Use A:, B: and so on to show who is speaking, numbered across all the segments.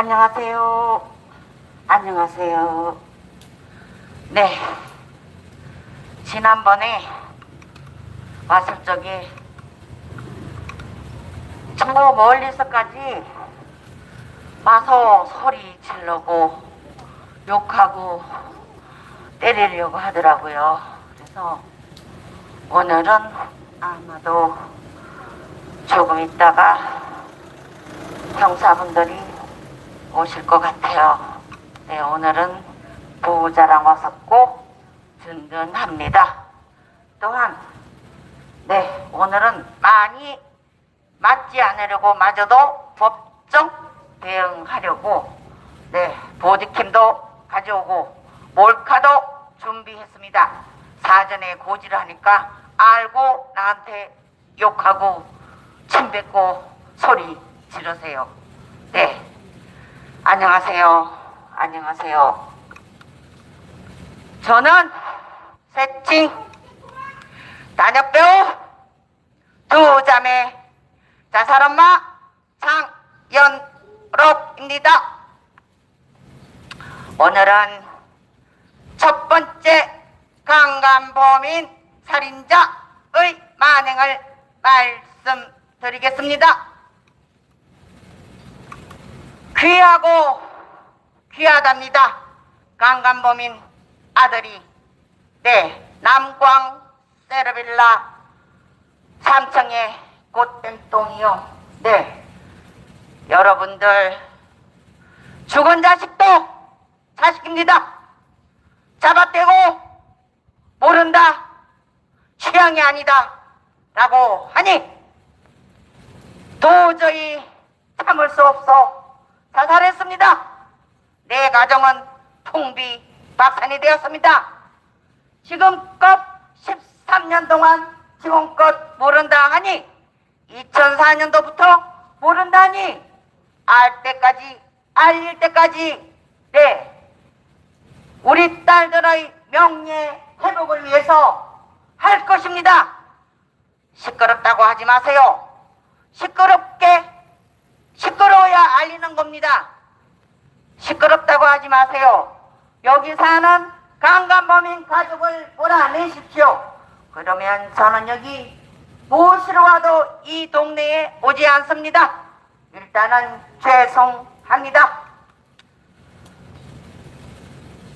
A: 안녕하세요. 안녕하세요. 네. 지난번에 왔을 적에 저 멀리서까지 와서 소리 지르고 욕하고 때리려고 하더라고요. 그래서 오늘은 아마도 조금 있다가 형사분들이 오실 것 같아요. 네, 오늘은 보호자랑 왔었고 든든합니다. 또한 네, 오늘은 많이 맞지 않으려고 마저도 법정 대응하려고 네, 보디킴도 가져오고 몰카도 준비했습니다. 사전에 고지를 하니까 알고 나한테 욕하고 침 뱉고 소리 지르세요. 네. 안녕하세요. 안녕하세요. 저는 새칭 단역배우 두 자매 자살엄마 장연럽입니다. 오늘은 첫 번째 강간범인 살인자의 만행을 말씀드리겠습니다. 귀하고 귀하답니다. 강간범인 아들이 네 남광 세르빌라 삼청의 꽃뱀똥이요. 네 여러분들 죽은 자식도 자식입니다. 잡아떼고 모른다 취향이 아니다 라고 하니 도저히 참을 수 없어 자살했습니다. 내 가정은 풍비 박산이 되었습니다. 지금껏 13년 동안 지금껏 모른다 하니 2004년도부터 모른다니 알 때까지 알릴 때까지 네 우리 딸들의 명예 회복을 위해서 할 것입니다. 시끄럽다고 하지 마세요. 시끄럽게 시끄러워야 알리는 겁니다. 시끄럽다고 하지 마세요. 여기 사는 강간범인 가족을 몰아내십시오. 그러면 저는 여기 무엇이로 와도 이 동네에 오지 않습니다. 일단은 죄송합니다.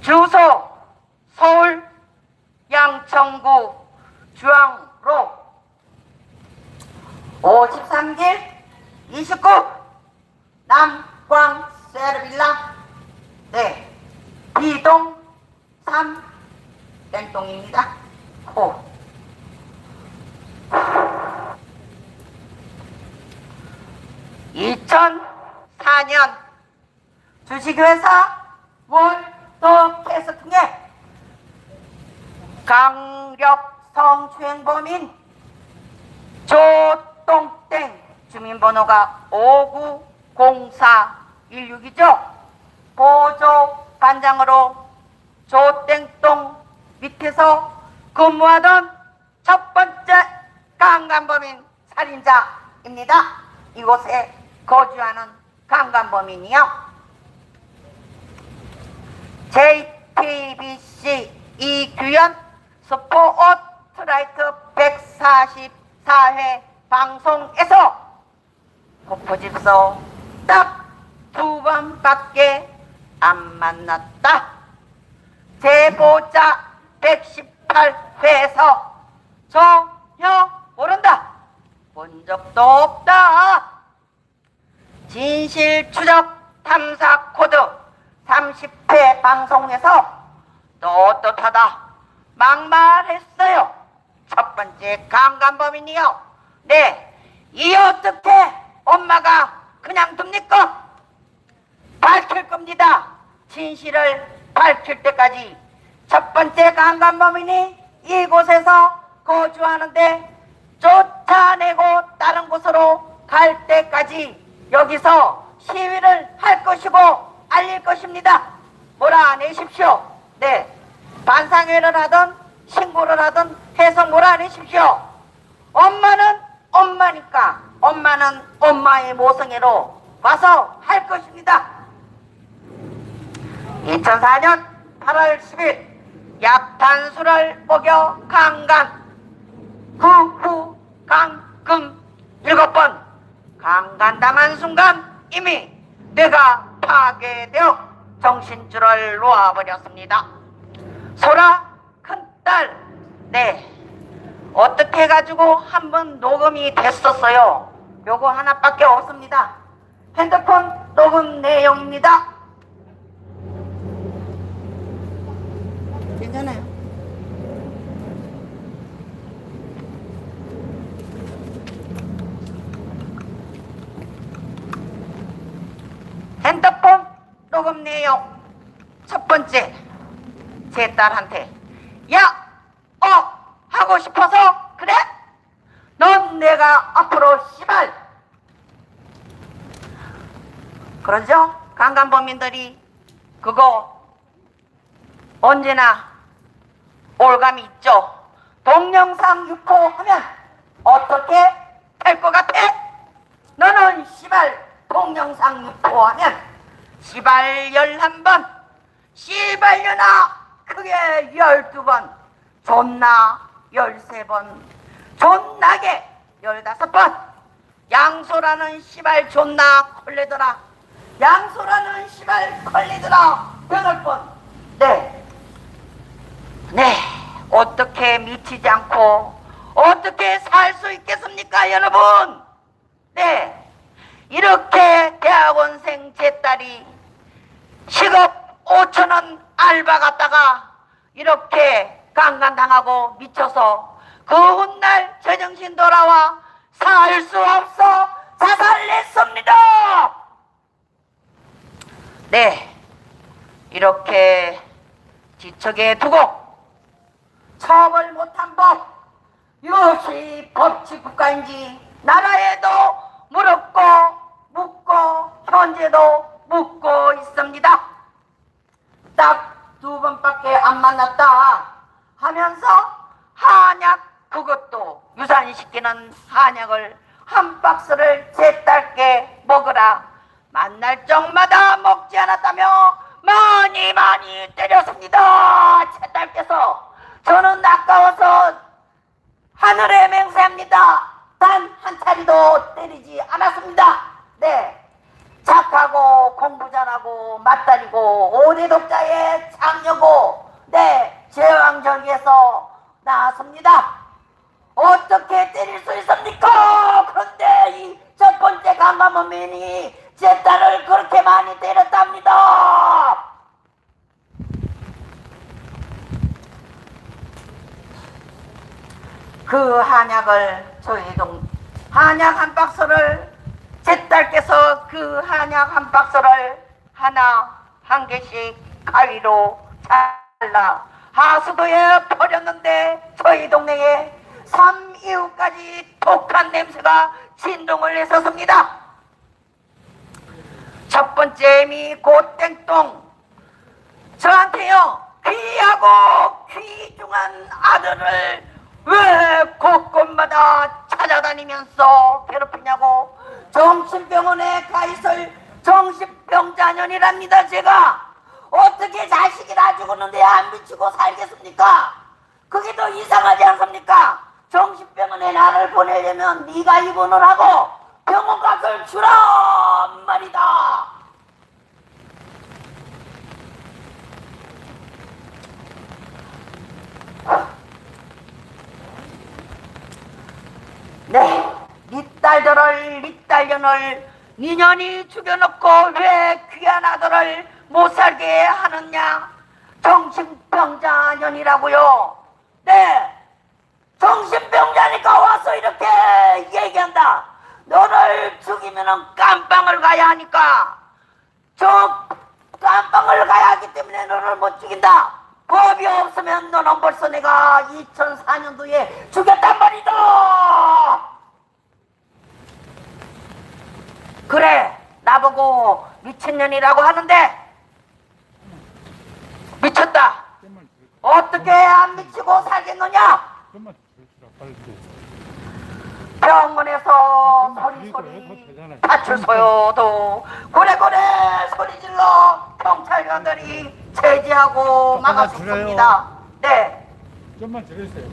A: 주소 서울 양천구 주황로 53길 29 남광 세르빌라 네 B동 3 땡동입니다. 호. (2004년) 주식회사 월더캐스팅에 강력 성추행범인 조똥땡 주민번호가 590416이죠. 보조 반장으로 조땡똥 밑에서 근무하던 첫 번째 강간범인 살인자입니다. 이곳에 거주하는 강간범인이요. JTBC 이규현 스포트라이트 144회 방송에서 폭포집소 딱 두 번밖에 안 만났다. 제보자 118회에서 전혀 모른다. 본 적도 없다. 진실 추적 탐사 코드 30회 방송에서 떳떳하다 막말했어요. 첫 번째 강간범인이요. 네, 이 어떻게 엄마가 그냥 둡니까? 밝힐 겁니다. 진실을 밝힐 때까지 첫 번째 강간범인이 이곳에서 거주하는데 쫓아내고 다른 곳으로 갈 때까지 여기서 시위를 할 것이고 알릴 것입니다. 몰아내십시오. 네. 반상회를 하든 신고를 하든 해서 몰아내십시오. 엄마는 엄마니까 엄마는 엄마의 모성애로 와서 할 것입니다. 2004년 8월 10일 약탄수를 먹여 강간 후후 강금 일곱 번 강간당한 순간 이미 뇌가 파괴되어 정신줄을 놓아버렸습니다. 소라 큰딸 네 어떻게 해가지고 한 번 녹음이 됐었어요. 요거 하나밖에 없습니다. 핸드폰 녹음 내용입니다. 괜찮아요. 핸드폰 녹음 내용 첫 번째 제 딸한테 야! 어! 하고 싶어서 그래? 넌 내가 앞으로 씨발 그러죠? 강간범인들이 그거 언제나 올감이 있죠. 동영상 유포하면 어떻게 될 것 같아? 너는 시발 동영상 유포하면 시발 열한 번, 시발려나 크게 열두 번, 존나 열세 번, 존나게 열다섯 번, 양소라는 시발 존나 걸리더라. 양소라는 시발 걸리더라. 여덟 번. 네. 네. 어떻게 미치지 않고 어떻게 살 수 있겠습니까, 여러분? 네. 이렇게 대학원생 제 딸이 시급 5천 원 알바 갔다가 이렇게 강간당하고 미쳐서 그 훗날 제정신 돌아와 살 수 없어 자살했습니다. 네, 이렇게 지척에 두고 처벌 못한 법 이것이 법치 국가인지 나라에도 물었고 묻고 현재도 묻고 있습니다. 딱 두 번밖에 안 만났다 하면서 한약 그것도 유산시키는 한약을 한 박스를 제 딸께 먹으라 만날 적마다 먹지 않았다며 많이 많이 때렸습니다. 제 딸께서 저는 아까워서 하늘에 맹세합니다. 단 한 차리도 때리지 않았습니다. 네. 착하고 공부 잘하고 맞다리고 오대 독자의 장녀고 네 제왕절개에서 나왔습니다. 어떻게 때릴 수 있습니까? 그런데 이 첫 번째 강간범인이 제 딸을 그렇게 많이 때렸답니다. 그 한약을 저희 동 한약 한 박스를 제 딸께서 그 한약 한 박스를 하나 한 개씩 가위로 잘라 하수도에 버렸는데 저희 동네에 삼이웃까지 독한 냄새가 진동을 했었습니다. 첫 번째 미 고땡똥 저한테요 귀하고 귀중한 아들을 왜 곳곳마다 찾아다니면서 괴롭히냐고 정신병원에 가 있을 정신병자년이랍니다 제가. 어떻게 자식이 나 죽었는데 안 미치고 살겠습니까? 그게 더 이상하지 않습니까 정신병원에 나를 보내려면 네가 입원을 하고 병원 값을 주라 말이다 네, 네 딸들을, 네 딸년을 니년이 죽여놓고 왜 귀한 아들을 못 살게 하느냐? 정신병자년이라고요. 네, 정신병자니까 와서 이렇게 얘기한다. 너를 죽이면은 깜빵을 가야 하니까 저 깜빵을 가야 하기 때문에 너를 못 죽인다. 법이 없으면 너는 벌써 내가 2004년도에 죽였단 말이다. 그래, 나보고 미친년이라고 하는데 미쳤다. 어떻게 안 미치고 살겠느냐? 병원에서
B: 아,
A: 소리 소리. 파출소요도 고래고래 소리 질러 경찰관들이 제지하고 막았습니다. 네,
B: 좀만 들으세요.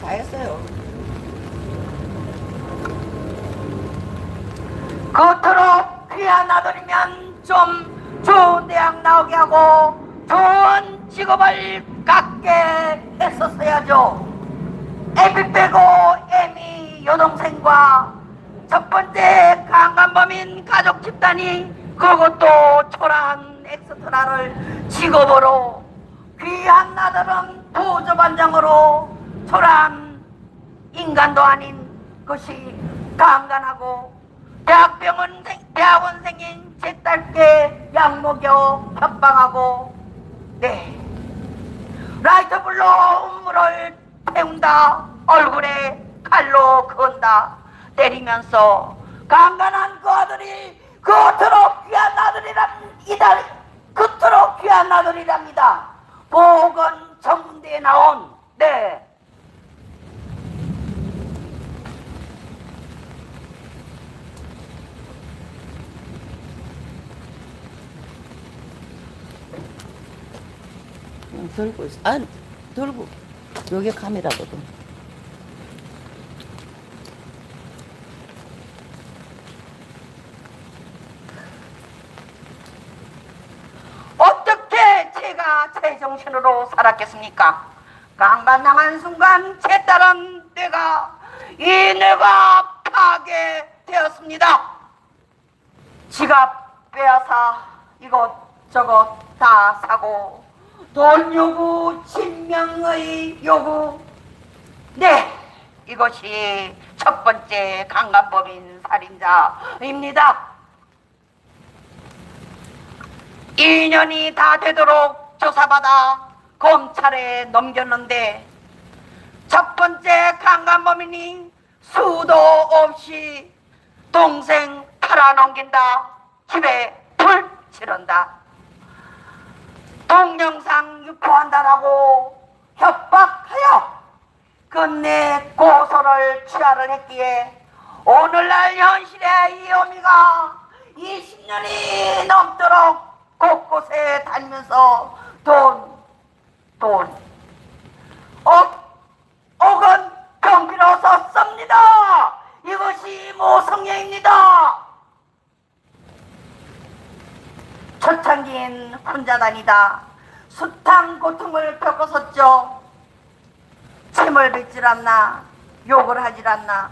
A: 잘했어요. 그토록 귀한 아들이면 좀 좋은 대학 나오게 하고 좋은 직업을 갖게 했었어야죠. 빼고 애미 여동생과 첫 번째 강간범인 가족 집단이 그것도 초라한 엑스트라를 직업으로 귀한 아들은 보조반장으로 초라한 인간도 아닌 것이 강간하고 대학병원 생, 대학원생인 제 딸께 약 먹여 협박하고 네. 라이터 불로 음물을 태운다 얼굴에 칼로 그은다 때리면서 강간한 그 아들이 그토록 귀한 아들이랍 이달 그토록 귀한 아들이랍니다 보건 전문대에 나온 네
C: 응, 들고 있어. 아, 들고. 여기 카메라거든.
A: 어떻게 제가 제정신으로 살았겠습니까? 강간당한 순간 제 딸은 내가 이 뇌가 파괴되었습니다. 지갑 빼앗아 이것저것 다 사고 돈 요구, 진명의 요구. 네, 이것이 첫 번째 강간법인 살인자입니다. 2년이 다 되도록 조사받아 검찰에 넘겼는데 첫 번째 강간범인이 수도 없이 동생 팔아넘긴다. 집에 불 지른다 동영상 유포한다라고 협박하여 끝내 고소를 취하를 했기에 오늘날 현실의 이 어미가 20년이 넘도록 곳곳에 다니면서 돈, 돈, 억, 억은 경비로서 씁니다. 이것이 모성애입니다. 초창기엔 혼자 다니다 숱한 고통을 겪었었죠. 침을 뱉질 않나, 욕을 하질 않나,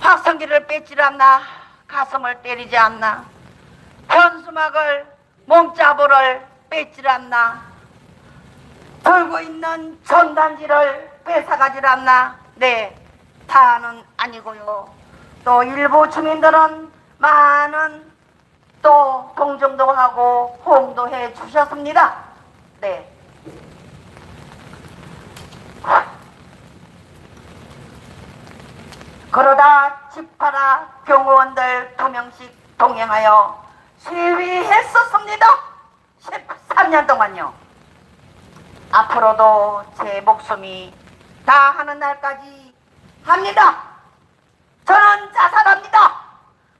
A: 확성기를 뺏질 않나, 가슴을 때리지 않나, 현수막을 몸자부를 뺏질 않나, 들고 있는 전단지를 뺏어가질 않나, 네, 다는 아니고요. 또 일부 주민들은 많은 또 동정도 하고 호응도 해 주셨습니다. 네. 그러다 집파라 경호원들 두 명씩 동행하여 시위했었습니다. 13년 동안요. 앞으로도 제 목숨이 다 하는 날까지 합니다. 저는 자살합니다.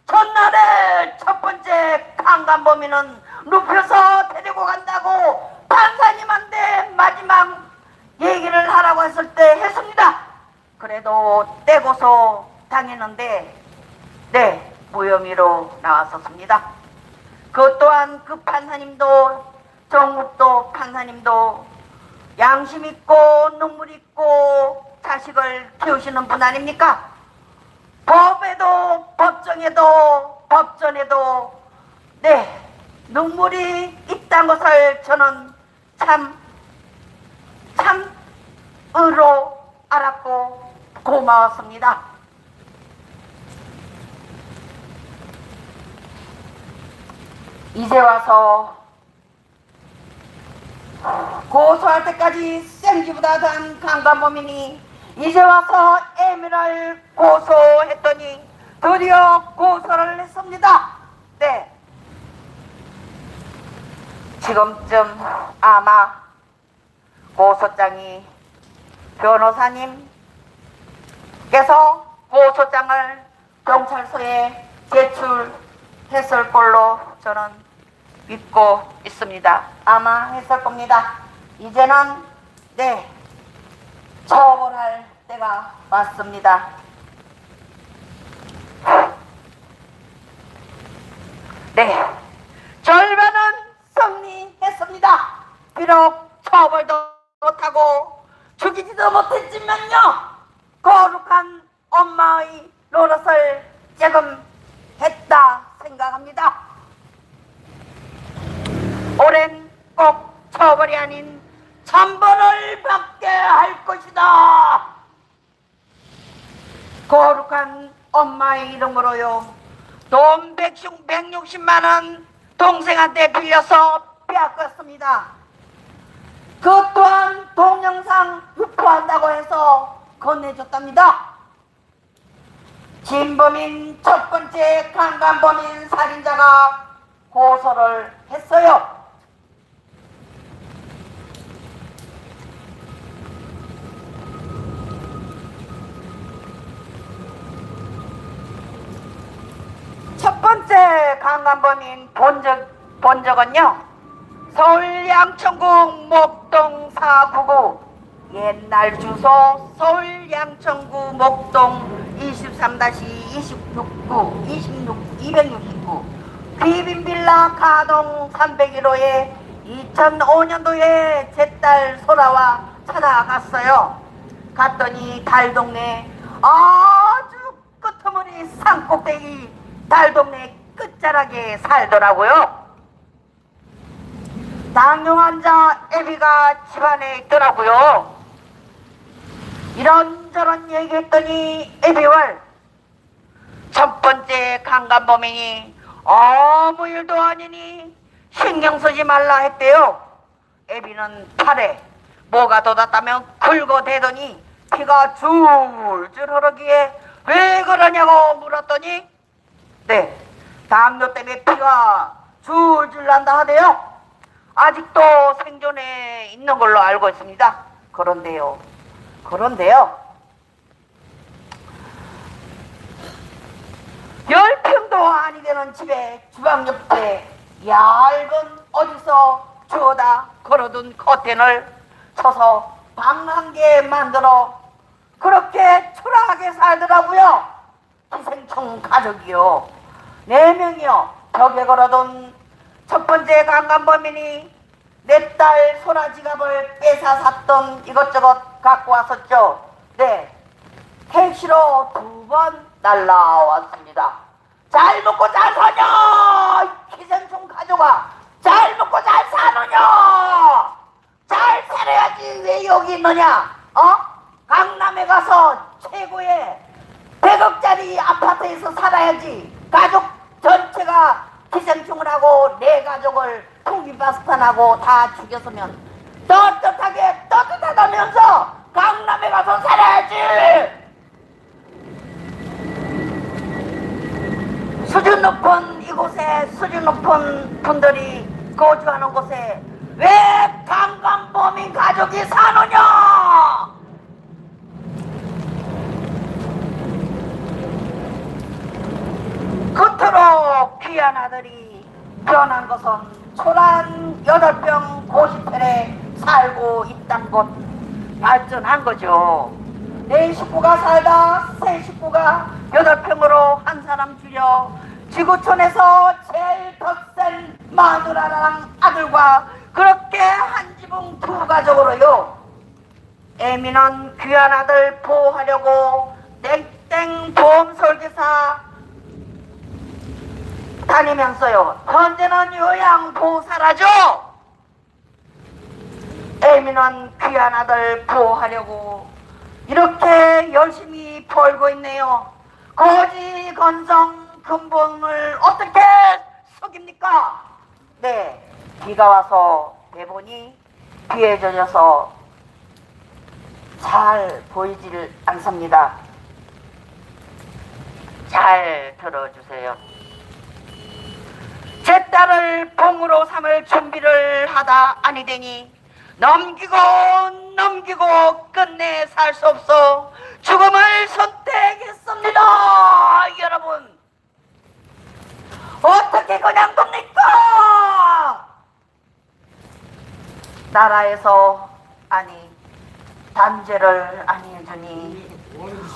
A: 전날에 첫 번째 강간범인은 눕혀서 데리고 간다고 판사님한테 마지막 얘기를 하라고 했을 때 했습니다. 그래도 떼고서 당했는데 네 무혐의로 나왔었습니다. 그 또한 그 판사님도 정욱도 판사님도 양심 있고 눈물 있고 자식을 키우시는 분 아닙니까? 법에도 법정에도 법전에도 네 눈물이 있다는 것을 저는 참 참으로 알았고 고마웠습니다. 이제 와서 고소할 때까지 생기보다 단 강간범인이 이제 와서 애미를 고소했더니 드디어 고소를 했습니다. 네. 지금쯤 아마 고소장이 변호사님께서 고소장을 경찰서에 제출했을 걸로 저는 믿고 있습니다. 아마 했을 겁니다. 이제는 네 처벌할 때가 왔습니다. 네, 절반은 승리했습니다. 비록 처벌도 못하고 죽이지도 못했지만요. 거룩한 엄마의 노릇을 지금 했다 생각합니다. 올해는 꼭 처벌이 아닌 천벌을 받게 할 것이다. 거룩한 엄마의 이름으로요. 돈 160만 원 동생한테 빌려서 빼앗겼습니다. 그 또한 동영상 유포한다고 해서 건네줬답니다. 진범인 첫 번째 강간범인 살인자가 고소를 했어요. 첫 번째 강간범인 본적, 본적은요, 서울 양천구 목동 499, 옛날 주소 서울 양천구 목동 23-26구, 26, 269, 비빔빌라 가동 301호에 2005년도에 제 딸 소라와 찾아갔어요. 갔더니 달 동네 아주 끄트머리 산꼭대기 달동네 끝자락에 살더라고요. 당뇨 환자 애비가 집안에 있더라고요. 이런저런 얘기했더니 애비월 첫 번째 강간범인이 아무 일도 아니니 신경 쓰지 말라 했대요. 애비는 팔에 뭐가 돋았다면 긁어대더니 피가 줄줄 흐르기에 왜 그러냐고 물었더니 네 당뇨 때문에 피가 줄줄 난다 하대요. 아직도 생존해 있는 걸로 알고 있습니다. 그런데요. 그런데요. 열 평도 아니 되는 집에 주방 옆에 얇은 어디서 주워다 걸어둔 커튼을 쳐서 방 한 개 만들어 그렇게 초라하게 살더라고요. 기생충 가족이요. 네 명이요. 벽에 걸어둔 첫 번째 강간범인이 내 딸 소라 지갑을 뺏어 샀던 이것저것 갖고 왔었죠. 네. 택시로 두 번 날라왔습니다. 잘 먹고 잘 사냐! 이 기생충 가져가! 잘 먹고 잘 사느냐! 잘 살아야지 왜 여기 있느냐? 어? 강남에 가서 최고의 100억짜리 아파트에서 살아야지. 가족 전체가 기생충을 하고 내 가족을 풍기바스탄하고 다 죽였으면 떳떳하게 떳떳하다면서 강남에 가서 살아야지. 수준 높은 이곳에 수준 높은 분들이 거주하는 곳에 왜 강간범인 가족이 사느냐? 그토록 귀한 아들이 변한 것은 초란 여덟 병 고시텔에 살고 있단 것 발전한 거죠. 네 식구가 살다 세 식구가 여덟 평으로 한 사람 줄여 지구촌에서 제일 덧센 마누라랑 아들과 그렇게 한 지붕 두 가족으로요. 애미는 귀한 아들 보호하려고 땡땡 보험 설계사 다니면서요. 현재는 요양보호사라죠. 애미는 귀한 아들 보호하려고 이렇게 열심히 벌고 있네요. 거지 건성 근본을 어떻게 속입니까? 네, 비가 와서 대본이 비에 젖어서 잘 보이질 않습니다. 잘 들어주세요. 딸을 봉으로 삼을 준비를 하다 아니되니 넘기고 넘기고 끝내 살 수 없어 죽음을 선택했습니다. 여러분 어떻게 그냥 겁니까? 나라에서 아니 단죄를
B: 아니하니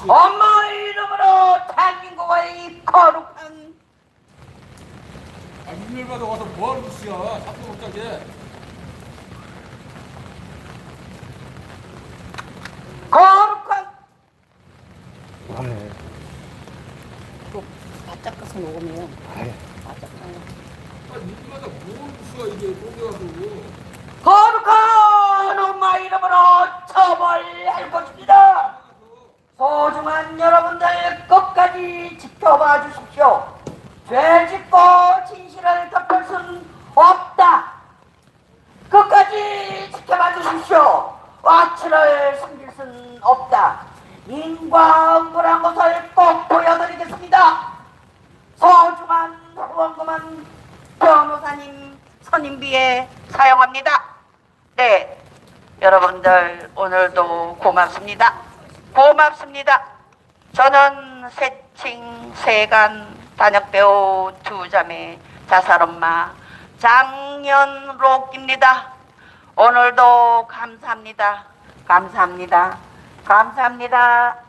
A: 엄마 이름으로 대한민국의 거룩한
B: 아, 인멸받아 와서 뭐하는 짓이야? 사표 못하게.
A: 여러분들 오늘도 고맙습니다. 고맙습니다. 저는 세칭 세간 단역배우 두 자매 자살엄마 장년록입니다. 오늘도 감사합니다. 감사합니다. 감사합니다.